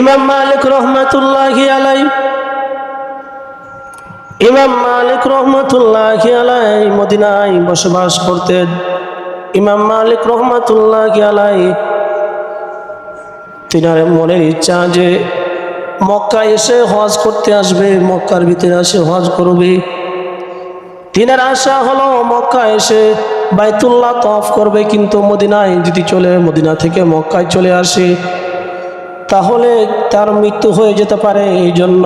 ইমাম মালিক রহমাতুল্লাহি আলাই ইমাম মালিক রহমতুল্লাহি আলাই মদিনায় বসবাস করতেন। ইমাম মালিক রহমতুল্লাহি আলাই তিনার মনের ইচ্ছা যে মক্কা এসে হজ করতে আসবে, মক্কার ভিতরে এসে হজ করবে। তিনের আশা হলো মক্কা এসে বাইতুল্লাহ তফ করবে, কিন্তু মদিনায় যদি চলে, মদিনা থেকে মক্কায় চলে আসে তাহলে তার মৃত্যু হয়ে যেতে পারে এই জন্য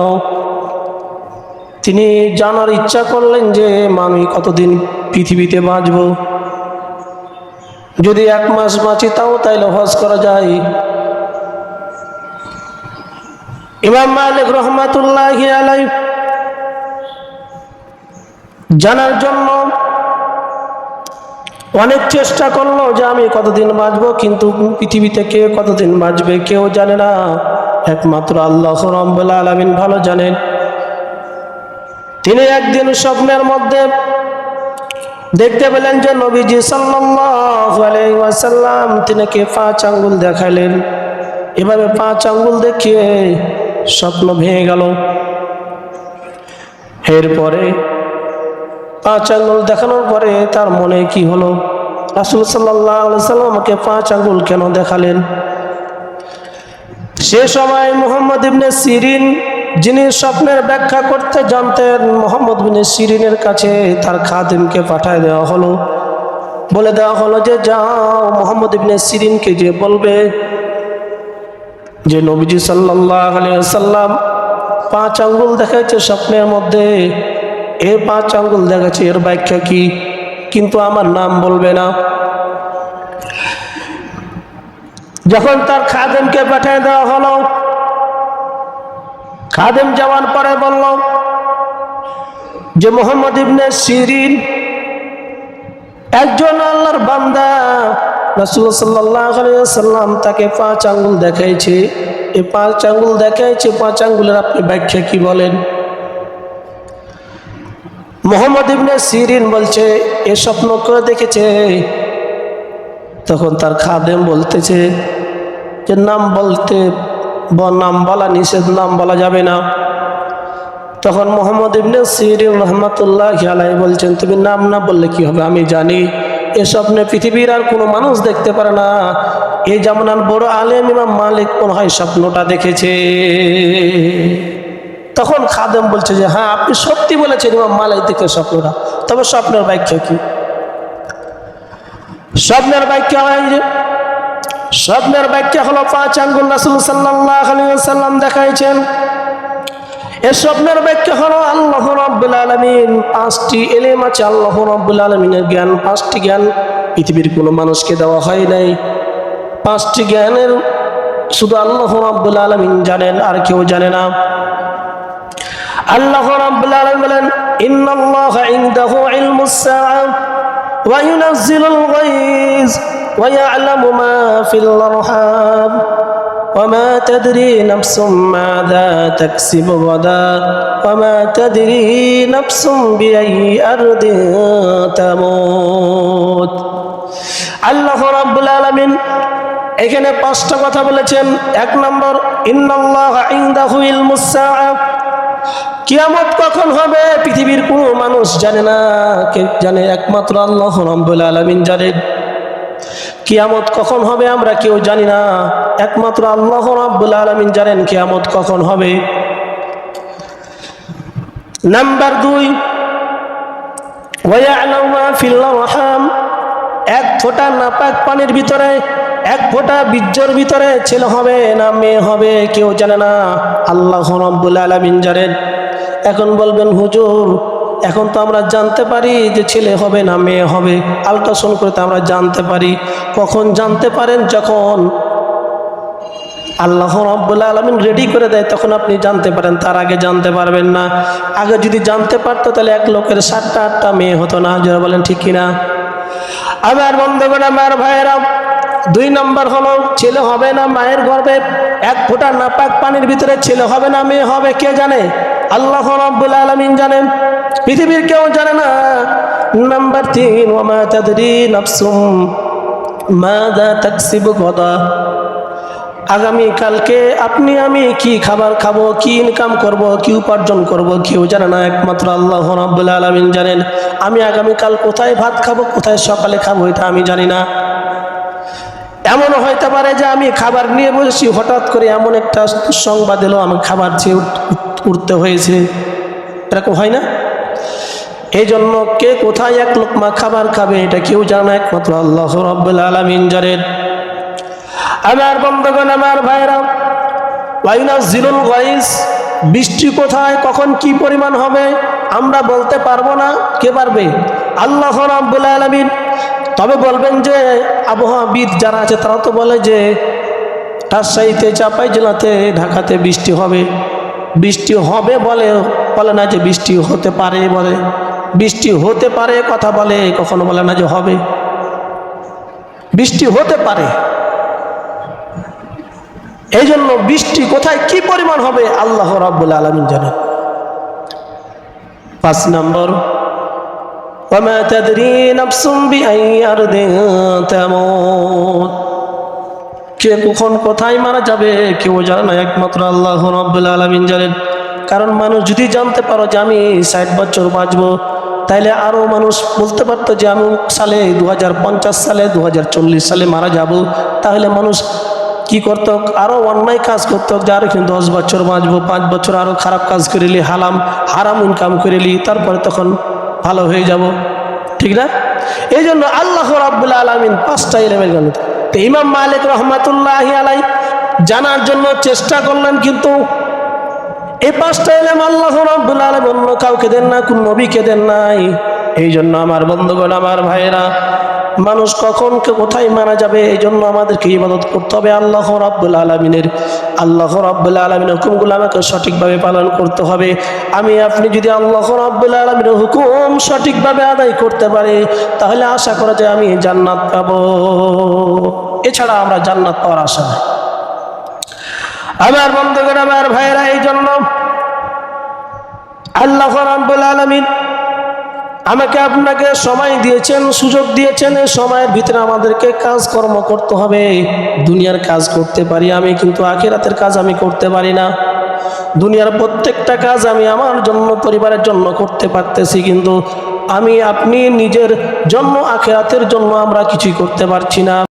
তিনি জানার ইচ্ছা করলেন যে আমি কতদিন পৃথিবীতে বাঁচব? যদি এক মাস বাঁচি তাও তাইলে হজ করা যায়। ইমাম মালিক রহমাতুল্লাহ আলাই জানার জন্য অনেক চেষ্টা করল যে আমি কতদিন বাঁচবো, কিন্তু পৃথিবীতে কে কতদিন বাঁচবে কেউ জানে না। একমাত্র আল্লাহ রব্বুল আলমিন ভালো জানেন। তিনি একদিন স্বপ্নের মধ্যে দেখতে পেলেন যে নবীজি সাল্লাম তিনাকে পাঁচ আঙ্গুল দেখালেন। এভাবে পাঁচ আঙ্গুল দেখিয়ে স্বপ্ন ভেঙে গেল। এরপরে পাঁচ আঙ্গুল দেখানোর পরে তার মনে কি হলো? রাসুল সাল্লাহ পাঁচ আঙ্গুল কেন দেখালেন? সে সময় মোহাম্মদ ইবনে সিরিন, যিনি স্বপ্নের ব্যাখ্যা করতে জানতেন, মোহাম্মদ বিনে সিরিনের কাছে তার খাদিমকে পাঠায় দেওয়া হলো। বলে দেওয়া হলো যে, যাও মোহাম্মদ ইবনে সিরিনকে যে বলবে যে নবীজি সাল্লাহ আলিয়া সাল্লাম পাঁচ আঙ্গুল দেখাচ্ছে স্বপ্নের মধ্যে এর পাঁচ আঙ্গুল দেখাচ্ছে, এর ব্যাখ্যা কি? কিন্তু আমার নাম বলবে না। যখন তার খাদেমকে পাঠিয়ে দেওয়া হলো, খাদেম যাওয়ার পরে বলল যে, মোহাম্মদ ইবনে সিরিন একজন আল্লাহর বান্দা। রাসুল সাল্লাম তাকে পাঁচ আঙ্গুল দেখাইছে। এই পাঁচ আঙ্গুল দেখাইছে পাঁচ আঙ্গুলের আপনি ব্যাখ্যা কি বলেন? মোহাম্মদ ইবনে সিরিন বলছে, এ স্বপ্ন করে দেখেছে? তখন তার খাদেম বলতেছে, যে নাম বলতে নাম বলা নিষেধ, নাম বলা যাবে না। তখন মোহাম্মদ ইবনে সিরিন রহমতুল্লাহ আলাই বলছেন, তুমি নাম না বললে কি হবে? আমি জানি, এ স্বপ্নে পৃথিবীর আর কোনো মানুষ দেখতে পারে না। এই যেমন বড় আলেম ইমাম মালিক মনে হয় স্বপ্নটা দেখেছে। তখন খাদেম বলছে যে হ্যাঁ আপনি সত্যি বলেছেন, ইমাম মালিক দেখে স্বপ্নটা। তবে স্বপ্নের ব্যাখ্যা কি? স্বপ্নের ব্যাখ্যা হয় যে, স্বপ্নের ব্যাখ্যা হলো পাঁচ আঙ্গুল রাসুল সাল্লাম দেখাইছেন। এ স্বপ্নের ব্যাখ্যা হলো আল্লাহ রব্বুল আলমিন। পাঁচটি এলেম আছে, আল্লাহ রব্বুল আলমিনের জ্ঞান। পাঁচটি জ্ঞান পৃথিবীর কোনো মানুষকে দেওয়া হয় নাই। পাঁচটি জ্ঞানের শুধু আল্লাহ রব্বুল আলমিন জানেন, আর কেউ জানে না। আল্লাহ রব্বুল আলমিন বলেন ইন্নাল্লাহ ইনদাহু ইলমুস সাআ ওয়া ইউনাজ্জিলুল গায়জ ويعلم ما في الأرحام وما تدري نفس ماذا تكسب غدا وما تدري نفس بأي أرض تموت আল্লাহ রাব্বুল আলামিন এখানে পাঁচটা কথা বলেছেন এক নম্বর ইন্নাল্লাহ ইনদাহু ইলমুস সাআ কিয়ামত কখন হবে? পৃথিবীর কোনো মানুষ জানে না। কে জানে? একমাত্র আল্লাহ রাব্বুল আলামিন জানেন কিয়ামত কখন হবে আমরা কেউ জানি না। একমাত্র আল্লাহ রাব্বুল আলামিন জানেন কিয়ামত কখন হবে। নাম্বার দুই ওয়ায়ালামু মা ফিল আরহাম। এক ফোঁটা নাপাক পানির ভিতরে এক ফোঁটা বীর্যর ভিতরে ছেলে হবে না মেয়ে হবে কেউ জানে না। আল্লাহ রাব্বুল আলামিন জানেন। এখন বলবেন, হুজুর, এখন তো আমরা জানতে পারি যে ছেলে হবে না মেয়ে হবে। আলট্রাসাউন্ড করে তো আমরা জানতে পারি। কখন জানতে পারেন? যখন আল্লাহ রব্বুল্লা আলমিন রেডি করে দেয়, তখন আপনি জানতে পারেন। তার আগে জানতে পারবেন না। আগে যদি জানতে পারতো, তাহলে এক লোকের সাতটা আটটা মেয়ে হতো না। যারা বলেন, ঠিক কিনা? আমার বন্ধুগণ, আমার ভাইয়েরা দুই নম্বর হলো, ছেলে হবে না মায়ের গর্বে এক ফোঁটা নাপাক পানির ভিতরে ছেলে হবে না মেয়ে হবে, কে জানে? আল্লাহ রব্বুল আলমিন জানেন। পৃথিবীর কেউ জানে না। নাম্বার তিন ওমা তাদরি নাফসুম মাদা তাকসিবু গদা আগামী কালকে আপনি, আমি কি খাবার খাব, কি ইনকাম করব, কি উপার্জন করব, কেউ জানে না। একমাত্র আল্লাহ রাব্বুল আলামিন জানেন। আমি আগামী কাল কোথায় ভাত খাব, কোথায় সকালে খাব, এটা আমি জানি না। এমনও হইতে পারে যে আমি খাবার নিয়ে বসেছি, হঠাৎ করে এমন একটা সংবাদ এলো, আমি খাবার চেয়ে উঠ- উঠ- উঠতে হয়েছে। এরকম হয় না? এই জন্য কে কোথায় এক লোকমা খাবার খাবে, এটা কেউ জানে একমাত্র আল্লাহ রব্বুল আলমিন আমার বন্ধগণ, আমার ভাইরা ওয়াইনা জিরুল গাইস, বৃষ্টি কোথায়, কখন কি পরিমাণ হবে, আমরা বলতে পারব না, কে পারবে? আল্লাহ রাব্বুল আলামিন তবে বলবেন যে আবহাওয়াবিদ যারা আছে, তারা তো বলে যে রাজশাহীতে, চাপাই জেলাতে, ঢাকাতে বৃষ্টি হবে। বৃষ্টি হবে বলে বলে না যে বৃষ্টি হতে পারে বলে। বৃষ্টি হতে পারে, কথা বলে, কখনো বলে না যে হবে। বৃষ্টি হতে পারে। এই জন্য বৃষ্টি কোথায়, কি পরিমাণ হবে, আল্লাহ রাব্বুল আলমিন জানেন। পাঁচ নম্বর وما تدري نفس بأي أرض تموت কে কখন কোথায় মারা যাবে কেউ জানে না একমাত্র আল্লাহ রাব্বুল আলামিন জানেন কারণ মানুষ যদি জানতে পারো যে আমি ষাট বছর বাঁচবো তাইলে আরও মানুষ বলতে পারতো যে আমি অমুক সালে দু সালে দু সালে মারা যাব তাহলে মানুষ কি করতো আরও অন্যায় কাজ করতো যে আরও কিন্তু দশ বছর বাঁচবো পাঁচ বছর আরও খারাপ কাজ করিলি হালাম হারাম ইনকাম করিলি তারপরে তখন ভালো হয়ে যাব। ঠিক না? এই জন্য আল্লাহ রাবুল আলমিন পাঁচটা এলেমের জন্য তো ইমাম মালিক রহমাতুল্লাহ আলাই জানার জন্য চেষ্টা করলেন, কিন্তু এই পাঁচটা এলেম আল্লাহ রাবুল আলম অন্য কাউকে দেন না, কোন নবীকে দেন নাই। এই জন্য আমার বন্ধুগণ, আমার ভাইয়েরা মানুষ কখন কোথায় মারা যাবে এই জন্য আমাদেরকে ইবাদত করতে হবে। আল্লাহ রাব্বুল আলমিনের, আল্লাহ রাব্বুল আলমিনের হুকুমগুলো আমাকে সঠিকভাবে পালন করতে হবে। আমি, আপনি যদি আল্লাহ রাব্বুল আলমিনের হুকুম সঠিকভাবে আদায় করতে পারি, তাহলে আশা করা যায় আমি জান্নাত পাব। এছাড়া আমরা জান্নাত পাওয়ার আশা নাই। আমার বন্ধুগণ, আমার ভাইয়েরা এই জন্য আল্লাহ রাব্বুল আলমিন আমাকে আপনাকে সময় দিয়েছেন, সুযোগ দিয়েছেন, এই সময়ের ভিতরে আমাদেরকে কাজকর্ম করতে হবে। দুনিয়ার কাজ করতে পারি আমি, কিন্তু আখেরাতের কাজ আমি করতে পারি না। দুনিয়ার প্রত্যেকটা কাজ আমি আমার জন্য, পরিবারের জন্য করতে পারতেছি, কিন্তু আমি, আপনি নিজের জন্য, আখেরাতের জন্য আমরা কিছুই করতে পারছি না।